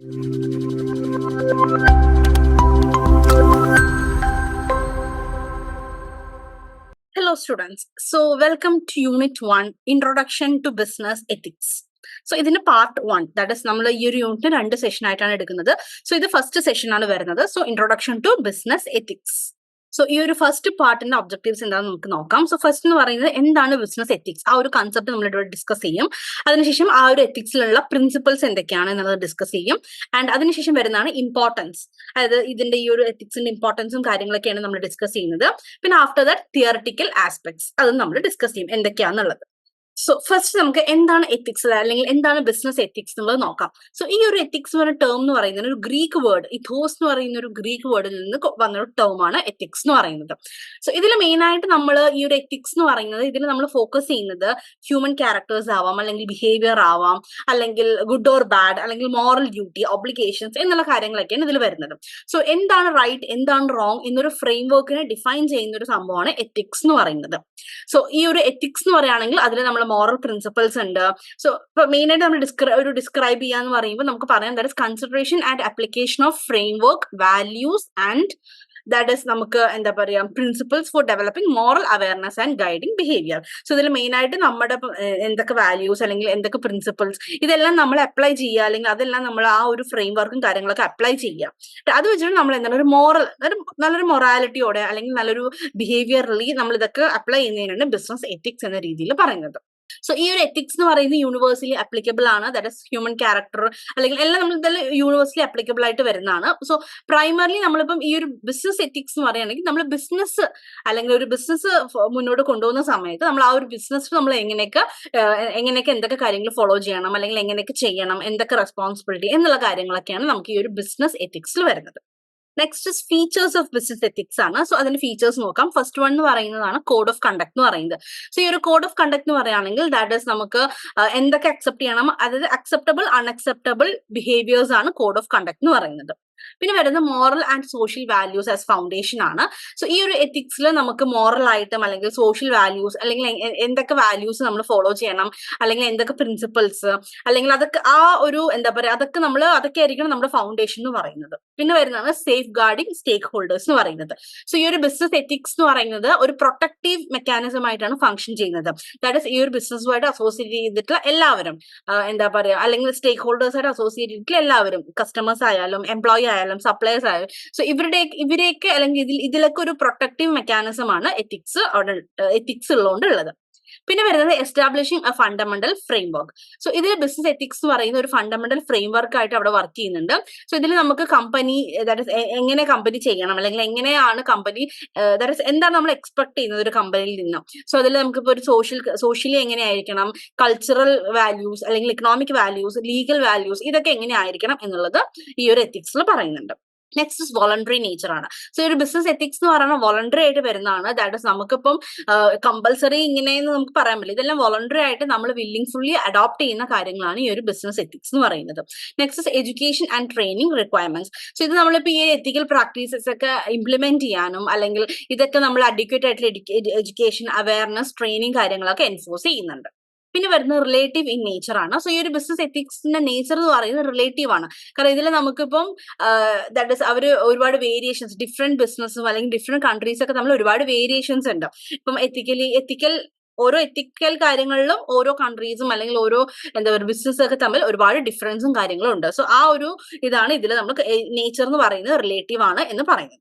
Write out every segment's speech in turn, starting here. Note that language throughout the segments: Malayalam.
Hello students. So welcome to unit 1 Introduction to Business Ethics. So ഇതിന്റെ പാർട്ട് വൺ ദാറ്റ് ഇസ് നമ്മൾ ഈ ഒരു യൂണിറ്റ് രണ്ട് സെഷൻ ആയിട്ടാണ് എടുക്കുന്നത് സോ ഇത് ഫസ്റ്റ് സെഷൻ ആണ് വരുന്നത് so introduction to business ethics so ഈ ഒരു ഫസ്റ്റ് പാർട്ടിന്റെ ഒബ്ജക്റ്റീവ്സ് എന്താണെന്ന് നമുക്ക് നോക്കാം. സോ ഫസ്റ്റ് എന്ന് പറയുന്നത് എന്താണ് ബിസിനസ് എത്തിക്സ് ആ ഒരു കൺസെപ്റ്റ് നമ്മൾ ഇവിടെ ഡിസ്കസ് ചെയ്യും. അതിനുശേഷം ആ ഒരു എത്തിക്സിലുള്ള പ്രിൻസിപ്പിൾസ് എന്തൊക്കെയാണ് എന്നുള്ളത് ഡിസ്കസ് ചെയ്യും. ആൻഡ് അതിനുശേഷം വരുന്നതാണ് ഇമ്പോർട്ടൻസ് അതായത് ഇതിന്റെ ഈ ഒരു എത്തിക്സിന്റെ ഇമ്പോർട്ടൻസും കാര്യങ്ങളൊക്കെയാണ് നമ്മൾ ഡിസ്കസ് ചെയ്യുന്നത്. പിന്നെ ആഫ്റ്റർ ദാറ്റ് തിയറട്ടിക്കൽ ആസ്പെക്ട്സ് അതും നമ്മൾ ഡിസ്കസ് ചെയ്യും. എന്തൊക്കെയാണെന്നുള്ളത് സോ ഫസ്റ്റ് നമുക്ക് എന്താണ് എത്തിക്സ് അല്ലെങ്കിൽ എന്താണ് ബിസിനസ് എത്തിക്സ് എന്നുള്ളത് നോക്കാം. സോ ഈ ഒരു എത്തിക്സ് എന്ന് പറയുന്ന ടേം എന്ന് പറയുന്നത് ഒരു ഗ്രീക്ക് വേർഡ് ഇഥോസ് എന്ന് പറയുന്ന ഒരു ഗ്രീക്ക് വേർഡിൽ നിന്ന് വന്ന ഒരു ടേം ആണ് എത്തിക്സ് എന്ന് പറയുന്നത്. സോ ഇതിൽ മെയിൻ ആയിട്ട് നമ്മൾ ഈ ഒരു എത്തിക്സ് എന്ന് പറയുന്നത് ഇതിൽ നമ്മൾ ഫോക്കസ് ചെയ്യുന്നത് ഹ്യൂമൻ ക്യാരക്ടേഴ്സ് ആവാം അല്ലെങ്കിൽ ബിഹേവിയർ ആവാം അല്ലെങ്കിൽ ഗുഡ് ഓർ ബാഡ് അല്ലെങ്കിൽ മോറൽ ഡ്യൂട്ടി ഒബ്ലിഗേഷൻസ് എന്നുള്ള കാര്യങ്ങളൊക്കെയാണ് ഇതിൽ വരുന്നത്. സോ എന്താണ് റൈറ്റ് എന്താണ് റോങ് എന്നൊരു ഫ്രെയിം വർക്കിനെ ഡിഫൈൻ ചെയ്യുന്ന ഒരു സംഭവമാണ് എത്തിക്സ് എന്ന് പറയുന്നത്. സോ ഈ ഒരു എത്തിക്സ് എന്ന് പറയുകയാണെങ്കിൽ അതിൽ നമ്മൾ മോറൽ പ്രിൻസിപ്പൾസ് ഉണ്ട്. സോ ഇപ്പൊ മെയിൻ ആയിട്ട് നമ്മൾ ഡിസ്ക്രൈ ഒരു ഡിസ്ക്രൈബ് ചെയ്യാന്ന് പറയുമ്പോൾ നമുക്ക് പറയാം that is consideration and application of framework values and that is നമുക്ക് എന്താ പറയാ principles for developing moral awareness and guiding behaviour so ഇതിൽ മെയിൻ ആയിട്ട് നമ്മുടെ എന്തൊക്കെ വാല്യൂസ് അല്ലെങ്കിൽ എന്തൊക്കെ പ്രിൻസിപ്പിൾസ് ഇതെല്ലാം നമ്മൾ അപ്ലൈ ചെയ്യുക അല്ലെങ്കിൽ അതെല്ലാം നമ്മൾ ആ ഒരു ഫ്രെയിം വർക്കും കാര്യങ്ങളൊക്കെ അപ്ലൈ ചെയ്യുക. അത് വെച്ചിട്ട് നമ്മൾ എന്താണ് ഒരു മോറൽ ഒരു നല്ലൊരു മൊറാലിറ്റിയോടെ അല്ലെങ്കിൽ നല്ലൊരു ബിഹേവിയറലി നമ്മൾ ഇതൊക്കെ അപ്ലൈ ചെയ്യുന്നതിനാണ് ബിസിനസ് എത്തിക്സ് എന്ന രീതിയിൽ പറയുന്നത്. സോ ഈ ഒരു എത്തിക്സ് എന്ന് പറയുന്നത് യൂണിവേഴ്സലി അപ്ലിക്കബിൾ ആണ്. ദാറ്റ് ഇസ് ഹ്യൂമൻ ക്യാരക്ടർ അല്ലെങ്കിൽ എല്ലാം നമ്മൾ ഇതെല്ലാം യൂണിവേഴ്സലി അപ്ലിക്കബിൾ ആയിട്ട് വരുന്നതാണ്. സോ പ്രൈമർലി നമ്മളിപ്പം ഈ ഒരു ബിസിനസ് എത്തിക്സ് എന്ന് പറയുകയാണെങ്കിൽ നമ്മൾ ബിസിനസ് അല്ലെങ്കിൽ ഒരു ബിസിനസ് മുന്നോട്ട് കൊണ്ടുപോകുന്ന സമയത്ത് നമ്മൾ ആ ഒരു ബിസിനസ് നമ്മൾ എങ്ങനെയൊക്കെ എങ്ങനെയൊക്കെ എന്തൊക്കെ കാര്യങ്ങൾ ഫോളോ ചെയ്യണം അല്ലെങ്കിൽ എങ്ങനെയൊക്കെ ചെയ്യണം എന്തൊക്കെ റെസ്പോൺസിബിലിറ്റി എന്നുള്ള കാര്യങ്ങളൊക്കെയാണ് നമുക്ക് ഈ ഒരു ബിസിനസ് എത്തിക്സിൽ വരുന്നത്. Next features of business ethics ആണ്. സോ അതിന്റെ ഫീച്ചേഴ്സ് നോക്കാം. ഫസ്റ്റ് വൺ എന്ന് പറയുന്നതാണ് കോഡ് ഓഫ് കണ്ടക്ട് എന്ന് പറയുന്നത്. സോ ഈ ഒരു കോഡ് ഓഫ് കണ്ടക്ട് എന്ന് പറയുകയാണെങ്കിൽ ദാറ്റ് ഈസ് നമുക്ക് എന്തൊക്കെ അക്സെപ്റ്റ് ചെയ്യണം? അതായത് അക്സെപ്റ്റബിൾ അൺഅക്സെപ്റ്റബിൾ ബിഹേവിയേഴ്സ് ആണ് കോഡ് ഓഫ് കണ്ടക്ട് എന്ന് പറയുന്നത്. പിന്നെ വരുന്ന moral and social values as foundation ആണ്. സോ ഈ ഒരു എത്തിക്സിൽ നമുക്ക് മോറൽ ആയിട്ടും അല്ലെങ്കിൽ സോഷ്യൽ വാല്യൂസ് അല്ലെങ്കിൽ എന്തൊക്കെ വാല്യൂസ് നമ്മൾ ഫോളോ ചെയ്യണം അല്ലെങ്കിൽ എന്തൊക്കെ പ്രിൻസിപ്പിൾസ് അല്ലെങ്കിൽ അതൊക്കെ ആ ഒരു എന്താ പറയുക അതൊക്കെ നമ്മൾ അതൊക്കെ ആയിരിക്കണം നമ്മുടെ ഫൗണ്ടേഷൻ എന്ന് പറയുന്നത്. പിന്നെ വരുന്നതാണ് സേഫ് ഗാർഡിങ് സ്റ്റേക്ക് ഹോൾഡേഴ്സ് എന്ന് പറയുന്നത്. സോ ഈ ഒരു ബിസിനസ് എത്തിക്സ് എന്ന് പറയുന്നത് ഒരു പ്രൊട്ടക്റ്റീവ് മെക്കാനിസം ആയിട്ടാണ് ഫംഗ്ഷൻ ചെയ്യുന്നത്. ദാറ്റ് ഈ ഒരു ബിസിനസ്സുമായിട്ട് അസോസിയേറ്റ് ചെയ്തിട്ടുള്ള എല്ലാവരും എന്താ പറയുക അല്ലെങ്കിൽ സ്റ്റേക്ക് ഹോൾഡേഴ്സായിട്ട് അസോസിയേറ്റ് ചെയ്തിട്ടുള്ള എല്ലാവരും കസ്റ്റമേഴ്സ് ആയാലും എംപ്ലോയി ആയാലും സപ്ലൈസ് ആയാലും സോ ഇവരുടെ ഇവരെയൊക്കെ അല്ലെങ്കിൽ ഇതിൽ ഇതിലൊക്കെ ഒരു പ്രൊട്ടക്റ്റീവ് മെക്കാനിസം ആണ് എത്തിക്സ് അവിടെ എത്തിക്സ് ഉള്ളതുകൊണ്ട് ഉള്ളത്. പിന്നെ വരുന്നത് establishing a fundamental framework so ഇതിൽ ബിസിനസ് എത്തിക്സ് എന്ന് പറയുന്ന ഒരു ഫണ്ടമെന്റൽ ഫ്രെയിം വർക്ക് ആയിട്ട് അവിടെ വർക്ക് ചെയ്യുന്നുണ്ട്. സോ ഇതിൽ നമുക്ക് കമ്പനി ദാറ്റ് ഇസ് എങ്ങനെ കമ്പനി ചെയ്യണം? അല്ലെങ്കിൽ എങ്ങനെയാണ് കമ്പനി ദാറ്റ് ഇസ് എന്താണ് നമ്മൾ എക്സ്പെക്ട് ചെയ്യുന്നത് ഒരു കമ്പനിയിൽ നിന്ന്? സോ അതിൽ നമുക്കിപ്പോൾ ഒരു സോഷ്യൽ സോഷ്യലി എങ്ങനെയായിരിക്കണം? കൾച്ചറൽ വാല്യൂസ് അല്ലെങ്കിൽ ഇക്കണോമിക് വാല്യൂസ് ലീഗൽ വാല്യൂസ് ഇതൊക്കെ എങ്ങനെയായിരിക്കണം എന്നുള്ളത് ഈ ഒരു എത്തിക്സിൽ പറയുന്നുണ്ട്. നെക്സ്റ്റ് വോളണ്ടറി നേച്ചർ ആണ്. സോ ഒരു ബിസിനസ് എത്തിക്സ് എന്ന് പറയുന്നത് വോളണ്ടറി ആയിട്ട് വരുന്നതാണ്. ദാറ്റ് ഇസ് നമുക്കിപ്പം കമ്പൽസറി ഇങ്ങനെയെന്ന് നമുക്ക് പറയാൻ പറ്റില്ല. ഇതെല്ലാം വോളണ്ടറി ആയിട്ട് നമ്മൾ വില്ലിംഗ് ഫുള്ളി അഡോപ്റ്റ് ചെയ്യുന്ന കാര്യങ്ങളാണ് ഈ ഒരു ബിസിനസ് എത്തിക്സ് എന്ന് പറയുന്നത്. Next education and training requirements so ഇത് നമ്മളിപ്പോൾ ഈ എത്തിക്കൽ പ്രാക്ടീസസ് ഒക്കെ ഇംപ്ലിമെന്റ് ചെയ്യാനും അല്ലെങ്കിൽ ഇതൊക്കെ നമ്മൾ അഡ്യൂക്കേറ്റ് ആയിട്ടുള്ള എഡ്യൂക്കേഷൻ അവയർനെസ് ട്രെയിനിങ് കാര്യങ്ങളൊക്കെ എൻഫോഴ്സ് ചെയ്യുന്നുണ്ട്. പിന്നെ വരുന്നത് റിലേറ്റീവ് ഇൻ നേച്ചർ ആണ്. സോ ഈ ഒരു ബിസിനസ് എത്തിക്സിന്റെ നേച്ചർ എന്ന് പറയുന്നത് റിലേറ്റീവ് ആണ്. കാരണം ഇതിൽ നമുക്കിപ്പം ദാറ്റ് ഇസ് അവർ ഒരുപാട് വേരിയേഷൻസ് ഡിഫറെന്റ് ബിസിനസ്സും അല്ലെങ്കിൽ ഡിഫറെന്റ് കൺട്രീസ് ഒക്കെ നമ്മൾ ഒരുപാട് വേരിയേഷൻസ് ഉണ്ട്. ഇപ്പം എത്തിക്കലി എത്തിക്കൽ ഓരോ എത്തിക്കൽ കാര്യങ്ങളിലും ഓരോ കൺട്രീസും അല്ലെങ്കിൽ ഓരോ എന്താ പറയുക ബിസിനസ് ഒക്കെ തമ്മിൽ ഒരുപാട് ഡിഫറൻസും കാര്യങ്ങളും ഉണ്ട്. സോ ആ ഒരു ഇതാണ് ഇതിൽ നമ്മൾ നേച്ചർ എന്ന് പറയുന്നത് റിലേറ്റീവ് ആണ് എന്ന് പറയുന്നത്.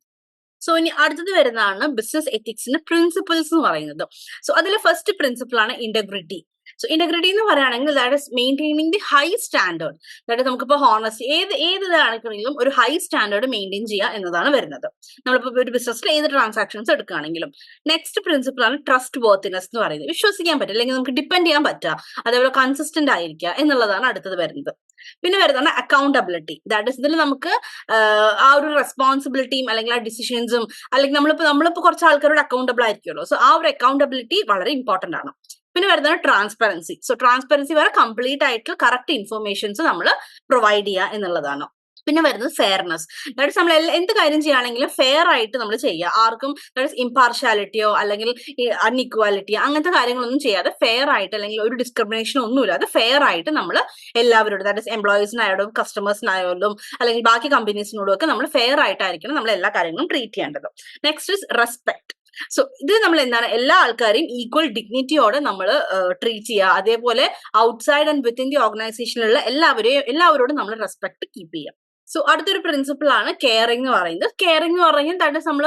സോ ഇനി അടുത്തത് വരുന്നതാണ് ബിസിനസ് എത്തിക്സിന്റെ പ്രിൻസിപ്പിൾസ് എന്ന് പറയുന്നത്. സോ അതിലെ ഫസ്റ്റ് പ്രിൻസിപ്പിൾ ആണ് ഇന്റഗ്രിറ്റി സോ ഇന്റഗ്രിറ്റി എന്ന് പറയുകയാണെങ്കിൽ that is maintaining the high standard അതായത് നമുക്കിപ്പോൾ ഹോണസ്റ്റ് ഏത് ഏത് ഇതാണെങ്കിലും ഒരു ഹൈ സ്റ്റാൻഡേർഡ് മെയിന്റെയിൻ ചെയ്യുക എന്നതാണ് വരുന്നത്. നമ്മളിപ്പോൾ ഒരു ബിസിനസ്സിൽ ഏത് ട്രാൻസാക്ഷൻസ് എടുക്കുകയാണെങ്കിലും. നെക്സ്റ്റ് പ്രിൻസിപ്പിൾ ആണ് ട്രസ്റ്റ് വർത്തിനെസ് എന്ന് പറയുന്നത്. വിശ്വസിക്കാൻ പറ്റില്ല അല്ലെങ്കിൽ നമുക്ക് ഡിപ്പെൻഡ് ചെയ്യാൻ പറ്റുക. അതേപോലെ കൺസിസ്റ്റന്റ് ആയിരിക്കുക എന്നുള്ളതാണ് അടുത്തത് വരുന്നത്. പിന്നെ വരുന്നതാണ് അക്കൗണ്ടബിലിറ്റി ദാറ്റ് ഇസ് ഇതിൽ നമുക്ക് ആ ഒരു റെസ്പോൺസിബിലിറ്റിയും അല്ലെങ്കിൽ ആ ഡിസിഷൻസും അല്ലെങ്കിൽ നമ്മളിപ്പോൾ നമ്മളിപ്പോൾ കുറച്ച് ആൾക്കാരോട് അക്കൗണ്ടബിൾ ആയിരിക്കുമല്ലോ. സോ ആ ഒരു അക്കൗണ്ടബിലിറ്റി വളരെ ഇമ്പോർട്ടന്റ് ആണ്. പിന്നെ വരുന്നത് ട്രാൻസ്പെറൻസി സോ ട്രാൻസ്പെറൻസി വരെ കംപ്ലീറ്റ് ആയിട്ടുള്ള കറക്റ്റ് ഇൻഫർമേഷൻസ് നമ്മൾ പ്രൊവൈഡ് ചെയ്യുക എന്നുള്ളതാണ്. പിന്നെ വരുന്നത് ഫെയർനെസ് ദാറ്റ്സ് നമ്മൾ എന്ത് കാര്യം ചെയ്യുകയാണെങ്കിലും ഫെയർ ആയിട്ട് നമ്മൾ ചെയ്യുക. ആർക്കും ദാറ്റ്സ് ഇമ്പാർഷ്യാലിറ്റിയോ അല്ലെങ്കിൽ അൺഇക്വാലിറ്റിയോ അങ്ങനത്തെ കാര്യങ്ങളൊന്നും ചെയ്യാതെ ഫെയർ ആയിട്ട് അല്ലെങ്കിൽ ഒരു ഡിസ്ക്രിമിനേഷൻ ഒന്നുമില്ലാതെ ഫെയർ ആയിട്ട് നമ്മൾ എല്ലാവരോടും ദാറ്റ്സ് എംപ്ലോയീസിനായാലും കസ്റ്റമേഴ്സിനായാലും അല്ലെങ്കിൽ ബാക്കി കമ്പനീസിനോടും ഒക്കെ നമ്മൾ ഫെയർ ആയിട്ടായിരിക്കണം നമ്മൾ എല്ലാ കാര്യങ്ങളും ട്രീറ്റ് ചെയ്യേണ്ടത്. നെക്സ്റ്റ് ഇസ് റെസ്പെക്ട് സോ ഇത് നമ്മൾ എന്താണ്? എല്ലാ ആൾക്കാരെയും ഈക്വൽ ഡിഗ്നിറ്റിയോടെ നമ്മൾ ട്രീറ്റ് ചെയ്യുക. അതേപോലെ ഔട്ട്സൈഡ് ആൻഡ് വിത്തിൻ ദി ഓർഗനൈസേഷനിലുള്ള എല്ലാവരെയും എല്ലാവരോടും നമ്മൾ റെസ്പെക്ട് കീപ്പ് ചെയ്യുക. സോ അടുത്തൊരു പ്രിൻസിപ്പിൾ ആണ് കെയറിംഗ് എന്ന് പറയുന്നത്. കെയറിംഗ് എന്ന് പറഞ്ഞാൽ ദാറ്റ് നമ്മൾ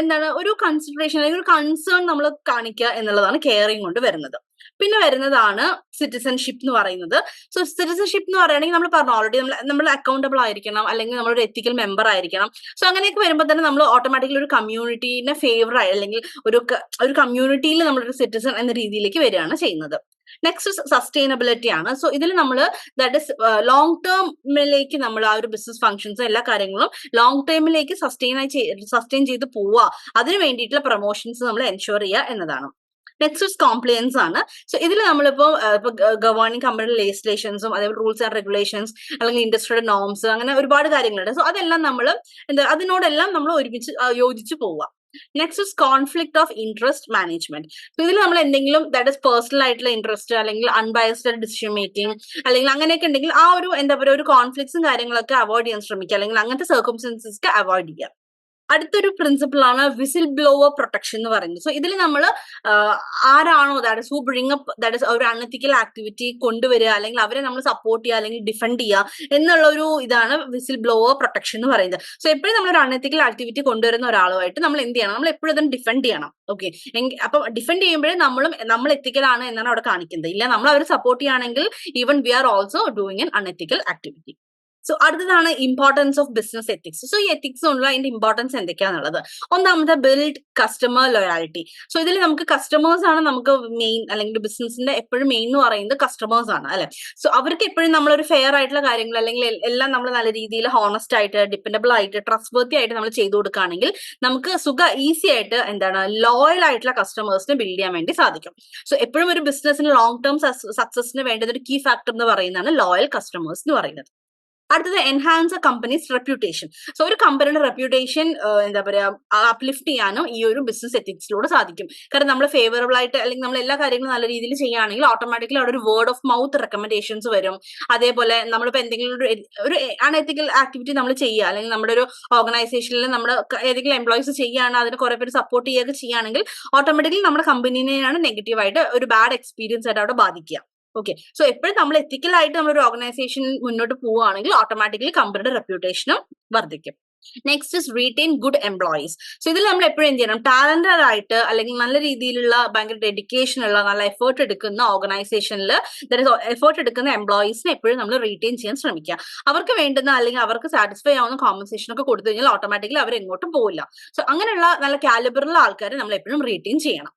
എന്താണ്? ഒരു കൺസിഡറേഷൻ അല്ലെങ്കിൽ ഒരു കൺസേൺ നമ്മൾ കാണിക്കുക എന്നുള്ളതാണ് കെയറിംഗ് കൊണ്ട് വരുന്നത്. പിന്നെ വരുന്നതാണ് സിറ്റിസൺഷിപ്പ് എന്ന് പറയുന്നത്. സോ സിറ്റിസൺഷിപ്പ് എന്ന് പറയുകയാണെങ്കിൽ നമ്മൾ പറഞ്ഞു ഓൾറെഡി നമ്മൾ നമ്മൾ അക്കൗണ്ടബിൾ ആയിരിക്കണം. അല്ലെങ്കിൽ നമ്മളൊരു എത്തിക്കൽ മെമ്പർ ആയിരിക്കണം. സോ അങ്ങനെയൊക്കെ വരുമ്പോൾ തന്നെ നമ്മൾ ഓട്ടോമാറ്റിക്കലി ഒരു കമ്മ്യൂണിറ്റീനെ ഫേവർ ആയി അല്ലെങ്കിൽ ഒരു ഒരു കമ്മ്യൂണിറ്റിയിൽ നമ്മളൊരു സിറ്റിസൺ എന്ന രീതിയിലേക്ക് വരികയാണ് ചെയ്യുന്നത്. നെക്സ്റ്റ് സസ്റ്റൈനബിലിറ്റി ആണ്. സോ ഇതിൽ നമ്മൾ ദാറ്റ് ഇസ് ലോങ് ടേമിലേക്ക് നമ്മൾ ആ ഒരു ബിസിനസ് ഫംഗ്ഷൻസ് എല്ലാ കാര്യങ്ങളും ലോങ് ടേമിലേക്ക് സസ്റ്റൈൻ ആയി സസ്റ്റെയിൻ ചെയ്ത് പോവുക. അതിന് വേണ്ടിയിട്ടുള്ള പ്രൊമോഷൻസ് നമ്മൾ എൻഷുർ ചെയ്യുക എന്നതാണ്. നെക്സ്റ്റ് കോംപ്ലയൻസ് ആണ്. സോ ഇതിൽ നമ്മളിപ്പോ ഗവേണിംഗ് കമ്പനി ലെജിസ്ലേഷൻസും അതേപോലെ റൂൾസ് ആൻഡ് റെഗുലേഷൻസ് അല്ലെങ്കിൽ ഇൻഡസ്ട്രിയുടെ നോംസ് അങ്ങനെ ഒരുപാട് കാര്യങ്ങളുണ്ട്. സോ അതെല്ലാം നമ്മൾ എന്താ അതിനോടെല്ലാം നമ്മൾ ഒരുമിച്ച് യോജിച്ചു പോവുക next conflict of interest management ഇതിൽ നമ്മൾ എന്തെങ്കിലും ദാറ്റ് ഇസ് പേഴ്സണൽ ആയിട്ടുള്ള ഇൻട്രസ്റ്റ് അല്ലെങ്കിൽ അൺബയസ്ഡ് ഡിസിഷൻ മേക്കിംഗ് അല്ലെങ്കിൽ അങ്ങനെയൊക്കെ ഉണ്ടെങ്കിൽ ആ ഒരു എന്താ പറയുക ഒരു കോൺഫ്ലിക്ട്സും കാര്യങ്ങളൊക്കെ അവോയ്ഡ് ചെയ്യാൻ ശ്രമിക്കുക. അല്ലെങ്കിൽ അങ്ങനത്തെ സർക്കംസ്റ്റൻസസ് അവോയ്ഡ് ചെയ്യുക അടുത്തൊരു പ്രിൻസിപ്പിൾ ആണ് വിസിൽ ബ്ലോവർ പ്രൊട്ടക്ഷൻ എന്ന് പറയുന്നത്. സോ ഇതിൽ നമ്മൾ ആരാണോ that who bring up that is ഒരു അൺഎത്തിക്കൽ ആക്ടിവിറ്റി കൊണ്ടുവരിക അല്ലെങ്കിൽ അവരെ നമ്മൾ സപ്പോർട്ട് ചെയ്യുക അല്ലെങ്കിൽ ഡിഫെൻഡ് ചെയ്യുക എന്നുള്ള ഒരു ഇതാണ് വിസിൽ ബ്ലോവർ പ്രൊട്ടക്ഷൻ എന്ന് പറയുന്നത്. സോ എപ്പോഴും നമ്മൾ ഒരു അൺഎത്തിക്കൽ ആക്ടിവിറ്റി കൊണ്ടുവരുന്ന ഒരാളുമായിട്ട് നമ്മൾ എന്ത് ചെയ്യണം? നമ്മൾ എപ്പോഴും അതിനെ ഡിഫെൻഡ് ചെയ്യണം. ഓക്കെ അപ്പൊ ഡിഫെൻഡ് ചെയ്യുമ്പോഴേ നമ്മളും നമ്മൾ എത്തിക്കലാണ് എന്നാണ് അവിടെ കാണിക്കുന്നത്. ഇല്ല നമ്മൾ അവരെ സപ്പോർട്ട് ചെയ്യുകയാണെങ്കിൽ even we are also doing an unethical activity so അടുത്തതാണ് importance of business ethics so ഈ എത്തിക്സ് കൊണ്ടുള്ള അതിന്റെ ഇമ്പോർട്ടൻസ് എന്തൊക്കെയാണെന്നുള്ളത് ഒന്നാമത്തെ ബിൽഡ് കസ്റ്റമർ ലോയാലിറ്റി സോ ഇതിൽ നമുക്ക് കസ്റ്റമേഴ്സ് ആണ് നമുക്ക് മെയിൻ അല്ലെങ്കിൽ ബിസിനസിന്റെ എപ്പോഴും മെയിൻ എന്ന് പറയുന്നത് കസ്റ്റമേഴ്സ് ആണ് അല്ലെ? സോ അവർക്ക് എപ്പോഴും നമ്മളൊരു ഫെയർ ആയിട്ടുള്ള കാര്യങ്ങൾ അല്ലെങ്കിൽ എല്ലാം നമ്മൾ നല്ല രീതിയിൽ ഹോണസ്റ്റ് ആയിട്ട് ഡിപ്പെൻഡബിൾ ആയിട്ട് ട്രസ്റ്റ് വർത്തി ആയിട്ട് നമ്മൾ ചെയ്തു കൊടുക്കുകയാണെങ്കിൽ നമുക്ക് സുഖ ഈസി ആയിട്ട് എന്താണ് ലോയൽ ആയിട്ടുള്ള കസ്റ്റമേഴ്സിനെ ബിൽഡ് ചെയ്യാൻ വേണ്ടി സാധിക്കും. സോ എപ്പോഴും ഒരു ബിസിനസിന് ലോങ് ടേം സക്സസിന് വേണ്ടത് ഒരു കീ ഫാക്ടർ എന്ന് പറയുന്നതാണ് ലോയൽ കസ്റ്റമേഴ്സ് എന്ന് പറയുന്നത്. അടുത്തത് enhance a company's reputation so ഒരു കമ്പനിയുടെ റെപ്യൂട്ടേഷൻ എന്താ പറയാ അപ്ലിഫ്റ്റ് ചെയ്യാനും ഈ ഒരു ബിസിനസ് എത്തിക്സിലൂടെ സാധിക്കും. കാരണം നമ്മൾ ഫേവറബിൾ ആയിട്ട് അല്ലെങ്കിൽ നമ്മൾ എല്ലാ കാര്യങ്ങളും നല്ല രീതിയിൽ ചെയ്യുകയാണെങ്കിൽ ഓട്ടോമാറ്റിക്കലി അവിടെ ഒരു വേർഡ് ഓഫ് മൗത്ത് റെക്കമെൻഡേഷൻസ് വരും. അതേപോലെ നമ്മളിപ്പോൾ എന്തെങ്കിലും ഒരു ഒരു അൺഎത്തിക്കൽ ആക്ടിവിറ്റി നമ്മൾ ചെയ്യുക അല്ലെങ്കിൽ നമ്മുടെ ഒരു ഓർഗനൈസേഷനിൽ നമ്മൾ ഏതെങ്കിലും എംപ്ലോയീസ് ചെയ്യുകയാണ് അതിന് കുറെ പേര് സപ്പോർട്ട് ചെയ്യുകയൊക്കെ ചെയ്യുകയാണെങ്കിൽ ഓട്ടോമാറ്റിക്കലി നമ്മുടെ കമ്പനീനെയാണ് നെഗറ്റീവായിട്ട് ഒരു ബാഡ് എക്സ്പീരിയൻസ് ആയിട്ട് അവിടെ ബാധിക്കുക. ഓക്കെ സോ എപ്പോഴും നമ്മൾ എത്തിക്കലായിട്ട് ഒരു ഓർഗനൈസേഷൻ മുന്നോട്ട് പോവുകയാണെങ്കിൽ ഓട്ടോമാറ്റിക്കലി കമ്പനിയുടെ റെപ്യൂട്ടേഷനും വർദ്ധിക്കും. Next is retain good employees so ഇതിൽ നമ്മൾ എപ്പോഴും എന്ത് ചെയ്യണം? ടാലന്റഡ് ആയിട്ട് അല്ലെങ്കിൽ നല്ല രീതിയിലുള്ള ഭയങ്കര ഡെഡിക്കേഷൻ ഉള്ള നല്ല എഫേർട്ട് എടുക്കുന്ന ഓർഗനൈസേഷനിൽ എഫേർട്ട് എടുക്കുന്ന എംപ്ലോയീസിനെ എപ്പോഴും നമ്മൾ റീറ്റെയിൻ ചെയ്യാൻ ശ്രമിക്കുക. അവർക്ക് വേണ്ടുന്ന അല്ലെങ്കിൽ അവർക്ക് സാറ്റിസ്ഫൈ ആവുന്ന കോമ്പൻസേഷൻ ഒക്കെ കൊടുത്തു കഴിഞ്ഞാൽ ഓട്ടോമാറ്റിക്കലി അവർ എങ്ങോട്ടും പോവില്ല. സോ അങ്ങനെയുള്ള നല്ല കാലിബറുള്ള ആൾക്കാരെ നമ്മൾ എപ്പോഴും റീറ്റെയിൻ ചെയ്യണം.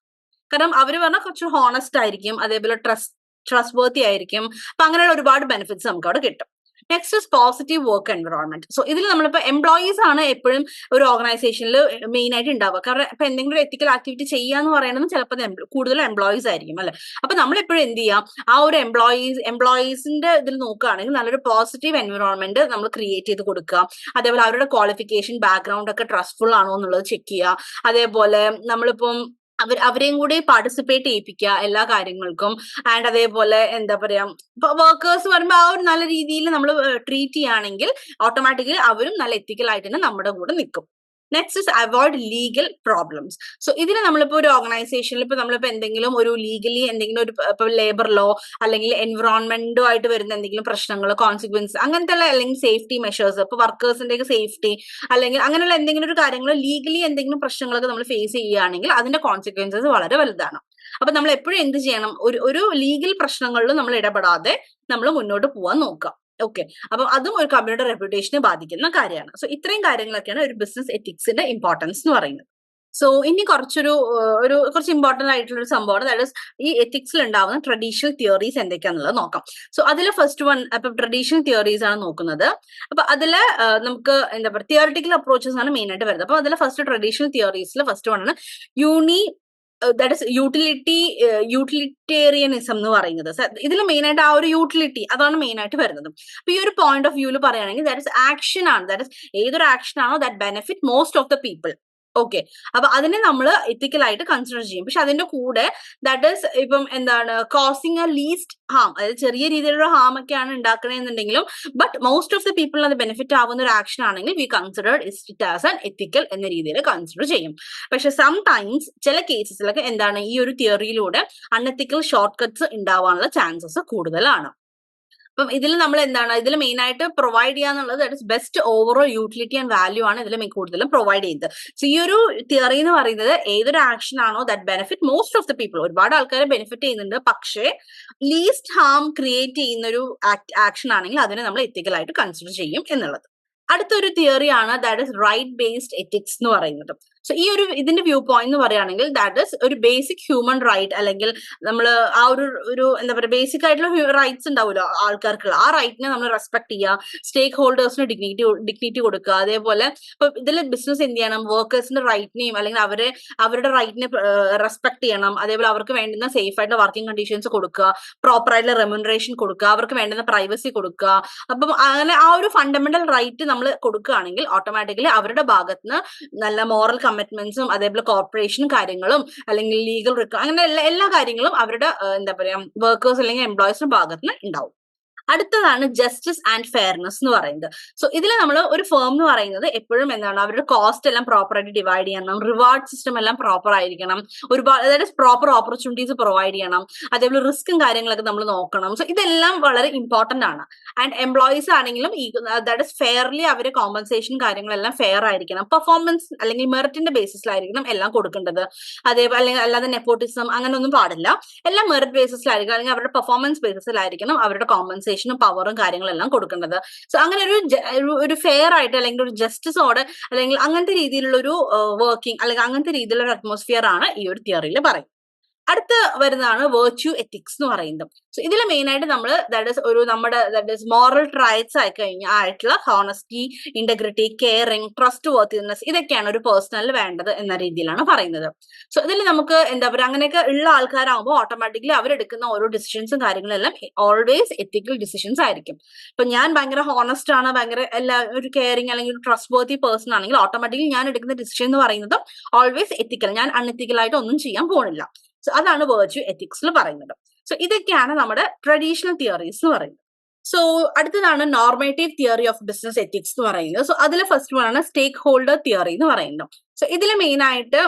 കാരണം അവർ പറഞ്ഞാൽ കുറച്ച് ഹോണസ്റ്റ് ആയിരിക്കും. അതേപോലെ ട്രസ്റ്റ് ട്രസ്റ്റ് വർത്തി ആയിരിക്കും. അപ്പൊ അങ്ങനെയുള്ള ഒരുപാട് ബെനിഫിറ്റ്സ് നമുക്ക് അവിടെ കിട്ടും. Next is positive work environment so ഇതിൽ നമ്മളിപ്പോ എംപ്ലോയീസ് ആണ് എപ്പോഴും ഒരു ഓർഗനൈസേഷനിൽ മെയിൻ ആയിട്ട് ഉണ്ടാവുക കാരണം ഇപ്പൊ എന്തെങ്കിലും എത്തിക്കൽ ആക്ടിവിറ്റി ചെയ്യാന്ന് പറയുന്നത് ചിലപ്പോൾ കൂടുതൽ എംപ്ലോയീസ് ആയിരിക്കും അല്ലെ? അപ്പൊ നമ്മൾ എപ്പോഴും എന്ത് ചെയ്യാം? ആ ഒരു എംപ്ലോയീസ് എംപ്ലോയീസിന്റെ ഇതിൽ നോക്കുകയാണെങ്കിൽ നല്ലൊരു പോസിറ്റീവ് എൻവറോൺമെന്റ് നമ്മൾ ക്രിയേറ്റ് ചെയ്ത് കൊടുക്കുക. അതേപോലെ അവരുടെ ക്വാളിഫിക്കേഷൻ ബാക്ക്ഗ്രൗണ്ട് ഒക്കെ ട്രസ്റ്റ്ഫുൾ ആണോ എന്നുള്ളത് ചെക്ക് ചെയ്യുക. അതേപോലെ നമ്മളിപ്പം അവർ അവരെയും കൂടി പാർട്ടിസിപ്പേറ്റ് ചെയ്യിപ്പിക്കുക എല്ലാ കാര്യങ്ങൾക്കും. ആൻഡ് അതേപോലെ എന്താ പറയാ ഇപ്പൊ വർക്കേഴ്സ് പറയുമ്പോൾ ആ ഒരു നല്ല രീതിയിൽ നമ്മൾ ട്രീറ്റ് ചെയ്യുകയാണെങ്കിൽ ഓട്ടോമാറ്റിക്കലി അവരും നല്ല എത്തിക്കലായിട്ട് തന്നെ നമ്മുടെ കൂടെ നിൽക്കും. Next is avoid legal problems so ഇതിന് നമ്മളിപ്പോ ഒരു ഓർഗനൈസേഷനിൽ ഇപ്പൊ നമ്മളിപ്പോ എന്തെങ്കിലും ഒരു ലീഗലി എന്തെങ്കിലും ഒരു ഇപ്പൊ ലേബർ ലോ അല്ലെങ്കിൽ എൻവറോൺമെന്റോ ആയിട്ട് വരുന്ന എന്തെങ്കിലും പ്രശ്നങ്ങൾ കോൺസിക്വൻസ് അങ്ങനത്തെ ഉള്ള അല്ലെങ്കിൽ സേഫ്റ്റി മെഷേഴ്സ് ഇപ്പൊ വർക്കേഴ്സിന്റെ സേഫ്റ്റി അല്ലെങ്കിൽ അങ്ങനെയുള്ള എന്തെങ്കിലും ഒരു കാര്യങ്ങൾ ലീഗലി എന്തെങ്കിലും പ്രശ്നങ്ങളൊക്കെ നമ്മൾ ഫേസ് ചെയ്യുകയാണെങ്കിൽ അതിന്റെ കോൺസിക്വൻസസ് വളരെ വലുതാണ്. അപ്പൊ നമ്മൾ എപ്പോഴും എന്ത് ചെയ്യണം? ഒരു ഒരു ലീഗൽ പ്രശ്നങ്ങളിലും നമ്മൾ ഇടപെടാതെ നമ്മൾ മുന്നോട്ട് പോവാൻ നോക്കുക. ഓക്കെ അപ്പൊ അതും ഒരു കമ്പനിയുടെ റെപ്യൂട്ടേഷനെ ബാധിക്കുന്ന കാര്യമാണ്. സോ ഇത്രയും കാര്യങ്ങളൊക്കെയാണ് ഒരു ബിസിനസ് എത്തിക്സിന്റെ ഇമ്പോർട്ടൻസ് എന്ന് പറയുന്നത്. സോ ഇനി കുറച്ചൊരു ഒരു കുറച്ച് ഇമ്പോർട്ടന്റ് ആയിട്ടുള്ള ഒരു സംഭവമാണ്. ദാറ്റ് ഈ എത്തിക്സിൽ ഉണ്ടാവുന്ന ട്രഡീഷണൽ തിയറീസ് എന്തൊക്കെയാണെന്നുള്ളത് നോക്കാം. സോ അതിലെ ഫസ്റ്റ് വൺ അപ്പൊ ട്രഡീഷണൽ തിയറീസ് ആണ് നോക്കുന്നത്. അപ്പൊ അതിൽ നമുക്ക് എന്താ പറയുക തിയറിറ്റിക്കൽ അപ്രോച്ചസ് ആണ് മെയിൻ ആയിട്ട് വരുന്നത്. അപ്പൊ അതിലെ ഫസ്റ്റ് ട്രഡീഷണൽ തിയറീസിൽ ഫസ്റ്റ് വൺ ആണ് uni that is utility utilitarianism എന്ന് പറയുന്നത്. ഇതിൽ മെയിൻ ആയിട്ട് ആ ഒരു യൂട്ടിലിറ്റി അതാണ് മെയിൻ ആയിട്ട് വരുന്നത്. അപ്പൊ ഈ ഒരു പോയിന്റ് ഓഫ് വ്യൂൽ പറയുകയാണെങ്കിൽ ദാറ്റ് ഇസ് ആക്ഷൻ ആണ്. ദാറ്റ് ഇസ് ഏതൊരു ആക്ഷൻ ആണോ that benefit most of the people okay അപ്പൊ അതിനെ നമ്മൾ ഇത്തിക്കലായിട്ട് കൺസിഡർ ചെയ്യും. പക്ഷെ അതിന്റെ കൂടെ ദാറ്റ് ഈസ് ഇപ്പം എന്താണ് കോസിങ് എ ലീസ്റ്റ് ഹാം അതായത് ചെറിയ രീതിയിലുള്ള ഹാം ഒക്കെയാണ് ഉണ്ടാക്കണമെന്നുണ്ടെങ്കിലും but most of the people അത് ബെനിഫിറ്റ് ആവുന്ന ഒരു ആക്ഷൻ ആണെങ്കിൽ we considered it as an ethical എന്ന രീതിയിൽ കൺസിഡർ ചെയ്യും. പക്ഷെ സം ടൈംസ് ചില കേസസിലൊക്കെ എന്താണ് ഈ ഒരു തിയറിയിലൂടെ അൺഎത്തിക്കൽ ഷോർട്ട് കട്ട്സ് ഉണ്ടാവാനുള്ള ചാൻസസ് കൂടുതലാണ്. അപ്പം ഇതിൽ നമ്മൾ എന്താണ്? ഇതിൽ മെയിൻ ആയിട്ട് പ്രൊവൈഡ് ചെയ്യാന്നുള്ളത് that is best overall utility and value ആണ് ഇതിൽ കൂടുതലും പ്രൊവൈഡ് ചെയ്യുന്നത്. സോ ഈ ഒരു തിയറി എന്ന് പറയുന്നത് ഏതൊരു ആക്ഷൻ ആണോ that benefit most of the people ഒരുപാട് ആൾക്കാരെ ബെനിഫിറ്റ് ചെയ്യുന്നുണ്ട്. പക്ഷേ ലീസ്റ്റ് ഹാം ക്രിയേറ്റ് ചെയ്യുന്ന ഒരു ആക്ഷൻ ആണെങ്കിൽ അതിനെ നമ്മൾ എത്തിക്കൽ ആയിട്ട് കൺസിഡർ ചെയ്യും എന്നുള്ളത്. അടുത്തൊരു തിയറിയാണ് that is right based ethics എന്ന് പറയുന്നത്. സോ ഈ ഒരു ഇതിന്റെ വ്യൂ പോയിന്റ് എന്ന് പറയുകയാണെങ്കിൽ ദാറ്റ് ഇസ് ഒരു ബേസിക് ഹ്യൂമൻ റൈറ്റ് അല്ലെങ്കിൽ നമ്മൾ ആ ഒരു ഒരു എന്താ പറയുക ബേസിക് ആയിട്ടുള്ള റൈറ്റ്സ് ഉണ്ടാവുമല്ലോ ആൾക്കാർക്കുള്ള. ആ റൈറ്റിനെ നമ്മൾ റെസ്പെക്ട് ചെയ്യുക സ്റ്റേക്ക് ഹോൾഡേഴ്സിന് ഡിഗ്നിറ്റി ഡിഗ്നിറ്റി കൊടുക്കുക. അതേപോലെ ഇപ്പൊ ഇതിൽ ബിസിനസ് എന്ത് ചെയ്യണം? വർക്കേഴ്സിന്റെ റൈറ്റിനെയും അല്ലെങ്കിൽ അവരെ അവരുടെ റൈറ്റിനെ റെസ്പെക്ട് ചെയ്യണം. അതേപോലെ അവർക്ക് വേണ്ടുന്ന സേഫ് ആയിട്ടുള്ള വർക്കിംഗ് കണ്ടീഷൻസ് കൊടുക്കുക പ്രോപ്പർ ആയിട്ടുള്ള റെമ്യൂണറേഷൻ കൊടുക്കുക അവർക്ക് വേണ്ടുന്ന പ്രൈവസി കൊടുക്കുക. അപ്പം അങ്ങനെ ആ ഒരു ഫണ്ടമെന്റൽ റൈറ്റ് നമ്മൾ കൊടുക്കുകയാണെങ്കിൽ ഓട്ടോമാറ്റിക്കലി അവരുടെ ഭാഗത്തുനിന്ന് നല്ല മോറൽ കമ്മിറ്റ്മെന്റ്സും അതേപോലെ കോർപ്പറേഷൻ കാര്യങ്ങളും അല്ലെങ്കിൽ ലീഗൽ അങ്ങനെ എല്ലാ എല്ലാ കാര്യങ്ങളും അവരുടെ എന്താ പറയാ വർക്കേഴ്സ് അല്ലെങ്കിൽ എംപ്ലോയീസിന്റെ ഭാഗത്തുനിന്ന് ഉണ്ടാവും. അടുത്തതാണ് ജസ്റ്റിസ് ആൻഡ് ഫെയർനെസ് എന്ന് പറയുന്നത്. സോ ഇതിൽ നമ്മൾ ഒരു ഫേം എന്ന് പറയുന്നത് എപ്പോഴും എന്താണ്? അവരുടെ കോസ്റ്റ് എല്ലാം പ്രോപ്പറായിട്ട് ഡിവൈഡ് ചെയ്യണം. റിവാർഡ് സിസ്റ്റം എല്ലാം പ്രോപ്പർ ആയിരിക്കണം. ഒരുപാട് അതായത് പ്രോപ്പർ ഓപ്പർച്യൂണിറ്റീസ് പ്രൊവൈഡ് ചെയ്യണം. അതേപോലെ റിസ്ക്കും കാര്യങ്ങളൊക്കെ നമ്മൾ നോക്കണം. സോ ഇതെല്ലാം വളരെ ഇമ്പോർട്ടന്റ് ആണ്. ആൻഡ് എംപ്ലോയീസ് ആണെങ്കിലും ദാറ്റ് ഫെയർലി അവരെ കോമ്പൻസേഷൻ കാര്യങ്ങളെല്ലാം ഫെയർ ആയിരിക്കണം. പെർഫോമൻസ് അല്ലെങ്കിൽ മെറിറ്റിന്റെ ബേസിസിലായിരിക്കണം എല്ലാം കൊടുക്കേണ്ടത്. അതേപോലെ അല്ലെങ്കിൽ അല്ലാതെ നെപ്പോട്ടിസം അങ്ങനെ ഒന്നും പാടില്ല. എല്ലാം മെറിറ്റ് ബേസിസിലായിരിക്കും അല്ലെങ്കിൽ അവരുടെ പെർഫോമൻസ് ബേസിസിലായിരിക്കണം അവരുടെ കോമ്പൻസേഷൻ കോമ്പൻസേഷനും പവറും കാര്യങ്ങളെല്ലാം കൊടുക്കേണ്ടത്. സോ അങ്ങനെ ഒരു ഒരു ഫെയർ ആയിട്ട് അല്ലെങ്കിൽ ഒരു ജസ്റ്റിസോടെ അല്ലെങ്കിൽ അങ്ങനത്തെ രീതിയിലുള്ള ഒരു വർക്കിംഗ് അല്ലെങ്കിൽ അങ്ങനത്തെ രീതിയിലുള്ള ഒരു അറ്റ്മോസ്ഫിയർ ആണ് ഈ ഒരു തിയറിയിൽ പറയും അടുത്ത വരുന്നതാണ് വേർച്യൂ എത്തിക്സ് എന്ന് പറയുന്നത്. സോ ഇതിൽ മെയിൻ ആയിട്ട് നമ്മൾ ദാറ്റ് ഇസ് ഒരു നമ്മുടെ ദാറ്റ് ഇസ് മോറൽ ട്രയറ്റ്സ് ആയി കഴിഞ്ഞാൽ ആയിട്ടുള്ള honesty integrity caring trustworthiness ഇതൊക്കെയാണ് ഒരു പേഴ്സണൽ വേണ്ടത് എന്ന രീതിയിലാണ് പറയുന്നത്. സോ ഇതിൽ നമുക്ക് എന്താ പറയുക അങ്ങനെയൊക്കെ ഉള്ള ആൾക്കാരാകുമ്പോൾ ഓട്ടോമാറ്റിക്കലി അവരെടുക്കുന്ന ഓരോ ഡിസിഷൻസും കാര്യങ്ങളെല്ലാം ഓൾവേസ് എത്തിക്കൽ ഡിസിഷൻസ് ആയിരിക്കും. ഇപ്പൊ ഞാൻ ഭയങ്കര ഹോണസ്റ്റ് ആണ് ഭയങ്കര എല്ലാ ഒരു കെയറിങ് അല്ലെങ്കിൽ ഒരു ട്രസ്റ്റ് വർത്തി പേഴ്സൺ ആണെങ്കിൽ ഓട്ടോമാറ്റിക്കലി ഞാൻ എടുക്കുന്ന ഡിസിഷൻ എന്ന് പറയുന്നത് ഓൾവേസ് എത്തിക്കൽ ഞാൻ അൺഎത്തിക്കലായിട്ട് ഒന്നും ചെയ്യാൻ പോകുന്നില്ല സോ അതാണ് വേർച്യൂ എത്തിക്സിൽ പറയുന്നത്. സോ ഇതൊക്കെയാണ് നമ്മുടെ ട്രഡീഷണൽ തിയറീസ് എന്ന് പറയുന്നത്. സോ അടുത്തതാണ് normative theory of business ethics എന്ന് പറയുന്നത്. സോ അതിൽ ഫസ്റ്റ് വൺ ആണ് സ്റ്റേക്ക് ഹോൾഡർ തിയറി എന്ന് പറയുന്നത്. സോ ഇതിൽ മെയിൻ ആയിട്ട്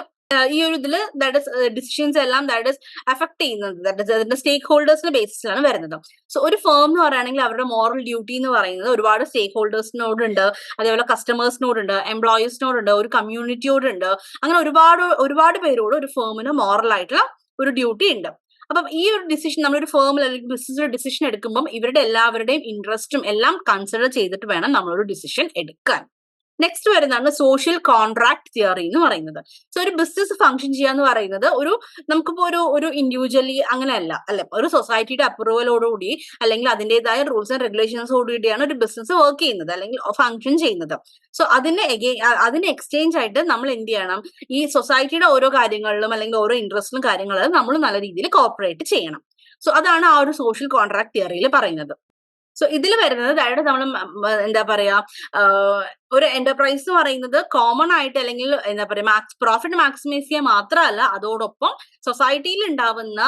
ഈ ഒരു ഇതിൽ ദാറ്റ് ഇസ് ഡിസിഷൻസ് എല്ലാം ദാറ്റ് ഇസ് അഫക്ട് ചെയ്യുന്നത് ദാറ്റ് ഇസ് അതിന്റെ സ്റ്റേക്ക് ഹോൾഡേഴ്സിന്റെ ബേസിസിലാണ് വരുന്നത്. സോ ഒരു ഫേം എന്ന് പറയുകയാണെങ്കിൽ അവരുടെ മോറൽ ഡ്യൂട്ടി എന്ന് പറയുന്നത് ഒരുപാട് സ്റ്റേക്ക് ഹോൾഡേഴ്സിനോടുണ്ട് അതേപോലെ കസ്റ്റമേഴ്സിനോടുണ്ട് എംപ്ലോയീസിനോടുണ്ട് ഒരു കമ്മ്യൂണിറ്റിയോടുണ്ട് അങ്ങനെ ഒരുപാട് ഒരുപാട് പേരോട് ഒരു ഫേമിന് മോറൽ ആയിട്ടുള്ള ഒരു ഡ്യൂട്ടി ഉണ്ട്. അപ്പം ഈ ഒരു ഡിസിഷൻ നമ്മളൊരു ഫേമിൽ അല്ലെങ്കിൽ ബിസിനസ് ഡിസിഷൻ എടുക്കുമ്പോൾ ഇവരുടെ എല്ലാവരുടെയും ഇൻട്രസ്റ്റും എല്ലാം കൺസിഡർ ചെയ്തിട്ട് വേണം നമ്മളൊരു ഡിസിഷൻ എടുക്കാൻ. നെക്സ്റ്റ് വരുന്നതാണ് സോഷ്യൽ കോൺട്രാക്ട് തിയറി എന്ന് പറയുന്നത്. സോ ഒരു ബിസിനസ് ഫംഗ്ഷൻ ചെയ്യാന്ന് പറയുന്നത് ഒരു നമുക്കിപ്പോ ഒരു ഒരു ഇൻഡിവിജ്വലി അങ്ങനെയല്ല. അല്ലെ ഒരു സൊസൈറ്റിയുടെ അപ്രൂവലോടുകൂടി അല്ലെങ്കിൽ അതിന്റെതായ റൂൾസ് ആൻഡ് റെഗുലേഷൻസോടുകൂടിയാണ് ഒരു ബിസിനസ് വർക്ക് ചെയ്യുന്നത് അല്ലെങ്കിൽ ഫംഗ്ഷൻ ചെയ്യുന്നത്. സോ അതിന് എഗെയിൻ അതിന് എക്സ്ചേഞ്ച് ആയിട്ട് നമ്മൾ എന്ത് ചെയ്യണം? ഈ സൊസൈറ്റിയുടെ ഓരോ കാര്യങ്ങളിലും അല്ലെങ്കിൽ ഓരോ ഇൻട്രസ്റ്റിലും കാര്യങ്ങളിലും നമ്മൾ നല്ല രീതിയിൽ കോപ്പറേറ്റ് ചെയ്യണം. സോ അതാണ് ആ ഒരു സോഷ്യൽ കോൺട്രാക്ട് തിയറിയിൽ പറയുന്നത്. സോ ഇതിൽ വരുന്നത് അതായത് നമ്മൾ എന്താ പറയാ ഒരു എന്റർപ്രൈസ് എന്ന് പറയുന്നത് കോമൺ ആയിട്ട് അല്ലെങ്കിൽ എന്താ പറയാ മാക്സ് പ്രോഫിറ്റ് മാക്സിമൈസ് ചെയ്യുക മാത്രമല്ല അതോടൊപ്പം സൊസൈറ്റിയിൽ ഉണ്ടാവുന്ന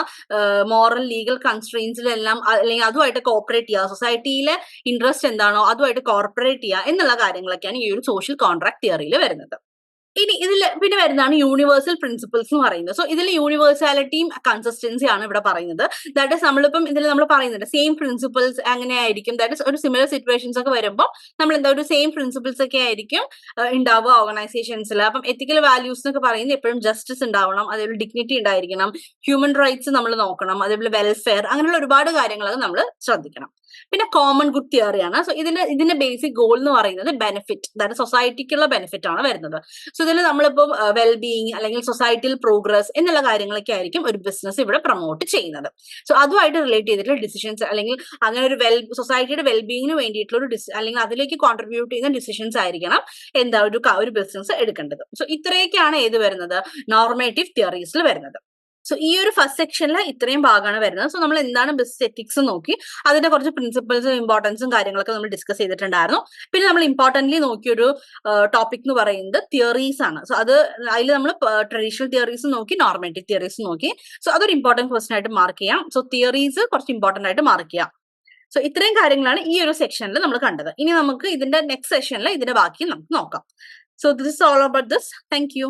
മോറൽ ലീഗൽ കൺസ്ട്രെയിൻസിലെല്ലാം അല്ലെങ്കിൽ അതുമായിട്ട് കോപ്പറേറ്റ് ചെയ്യുക. സൊസൈറ്റിയിലെ ഇൻട്രസ്റ്റ് എന്താണോ അതുമായിട്ട് കോർപ്പറേറ്റ് ചെയ്യുക എന്നുള്ള കാര്യങ്ങളൊക്കെയാണ് ഈ ഒരു സോഷ്യൽ കോൺട്രാക്ട് തിയറിയിൽ വരുന്നത്. ഇനി ഇതിൽ പിന്നെ വരുന്നതാണ് യൂണിവേഴ്സൽ പ്രിൻസിപ്പിൾസ് എന്ന് പറയുന്നത്. സോ ഇതിൽ യൂണിവേഴ്സാലിറ്റിയും കൺസിസ്റ്റൻസി ആണ് ഇവിടെ പറയുന്നത്. ദാറ്റ് ഇസ് നമ്മളിപ്പം ഇതിൽ നമ്മൾ പറയുന്നുണ്ട്. സെയിം പ്രിൻസിപ്പിൾസ് അങ്ങനെ ആയിരിക്കും. ദാറ്റ് ഇസ് ഒരു സിമിലർ സിറ്റുവേഷൻസ് ഒക്കെ വരുമ്പോൾ നമ്മൾ എന്താ ഒരു സെയിം പ്രിൻസിപ്പിൾസ് ഒക്കെ ആയിരിക്കും ഉണ്ടാവുക ഓർഗനൈസേഷൻസിൽ അപ്പം എത്തിക്കൽ വാല്യൂസ് എന്നൊക്കെ പറയുന്നത് എപ്പോഴും ജസ്റ്റിസ് ഉണ്ടാവണം അതേപോലെ ഡിഗ്നിറ്റി ഉണ്ടായിരിക്കണം ഹ്യൂമൻ റൈറ്റ്സ് നമ്മൾ നോക്കണം അതേപോലെ വെൽഫെയർ അങ്ങനെയുള്ള ഒരുപാട് കാര്യങ്ങളൊക്കെ നമ്മൾ ശ്രദ്ധിക്കണം. പിന്നെ കോമൺ ഗുഡ് തിയറിയാണ് സോ ഇതിന്റെ ഇതിന്റെ ബേസിക് ഗോൾ എന്ന് പറയുന്നത് ബെനിഫിറ്റ് അതായത് സൊസൈറ്റിക്കുള്ള ബെനിഫിറ്റ് ആണ് വരുന്നത്. സോ ഇതിൽ നമ്മളിപ്പോൾ വെൽബീയിങ് അല്ലെങ്കിൽ സൊസൈറ്റിയിൽ പ്രോഗ്രസ് എന്നുള്ള കാര്യങ്ങളൊക്കെ ആയിരിക്കും ഒരു ബിസിനസ് ഇവിടെ പ്രൊമോട്ട് ചെയ്യുന്നത്. സോ അതുമായിട്ട് റിലേറ്റ് ചെയ്തിട്ടുള്ള ഡിസിഷൻസ് അല്ലെങ്കിൽ അങ്ങനെ ഒരു വെൽ സൊസൈറ്റിയുടെ വെൽബീയിങ്ങിന് വേണ്ടിയിട്ടുള്ള ഒരു അല്ലെങ്കിൽ അതിലേക്ക് കോൺട്രിബ്യൂട്ട് ചെയ്യുന്ന ഡിസിഷൻസ് ആയിരിക്കണം എന്താ ഒരു ഒരു ബിസിനസ് എടുക്കേണ്ടത്. സോ ഇത്രയൊക്കെയാണ് ഏത് വരുന്നത്? നോർമേറ്റീവ് തിയറീസിൽ വരുന്നത്. സോ ഈ ഒരു ഫസ്റ്റ് സെക്ഷനിൽ ഇത്രയും ഭാഗമാണ് വരുന്നത്. സോ നമ്മൾ എന്താണ് ബിസിനസ് എത്തിക്സ് നോക്കി അതിന്റെ കുറച്ച് പ്രിൻസിപ്പിൾസും ഇമ്പോർട്ടൻസും കാര്യങ്ങളൊക്കെ നമ്മൾ ഡിസ്കസ് ചെയ്തിട്ടുണ്ടായിരുന്നു. പിന്നെ നമ്മൾ ഇമ്പോർട്ടന്റ്ലി നോക്കിയൊരു ടോപ്പിക് എന്ന് പറയുന്നത് തിയറീസ് ആണ്. സോ അത് അതിൽ നമ്മൾ ട്രഡീഷണൽ തിയറീസ് നോക്കി നോർമേറ്റീവ് തിയറീസ് നോക്കി. സോ അതൊരു ഇമ്പോർട്ടന്റ് ക്വസ്റ്റൻ ആയിട്ട് മാർക്ക് ചെയ്യാം. സോ തിയറീസ് കുറച്ച് ഇമ്പോർട്ടന്റ് ആയിട്ട് മാർക്ക് ചെയ്യാം. സോ ഇത്രയും കാര്യങ്ങളാണ് ഈ ഒരു സെക്ഷനിൽ നമ്മൾ കണ്ടത്. ഇനി നമുക്ക് ഇതിന്റെ നെക്സ്റ്റ് സെഷനിൽ ഇതിന്റെ ബാക്കി നമുക്ക് നോക്കാം. So this all about this thank you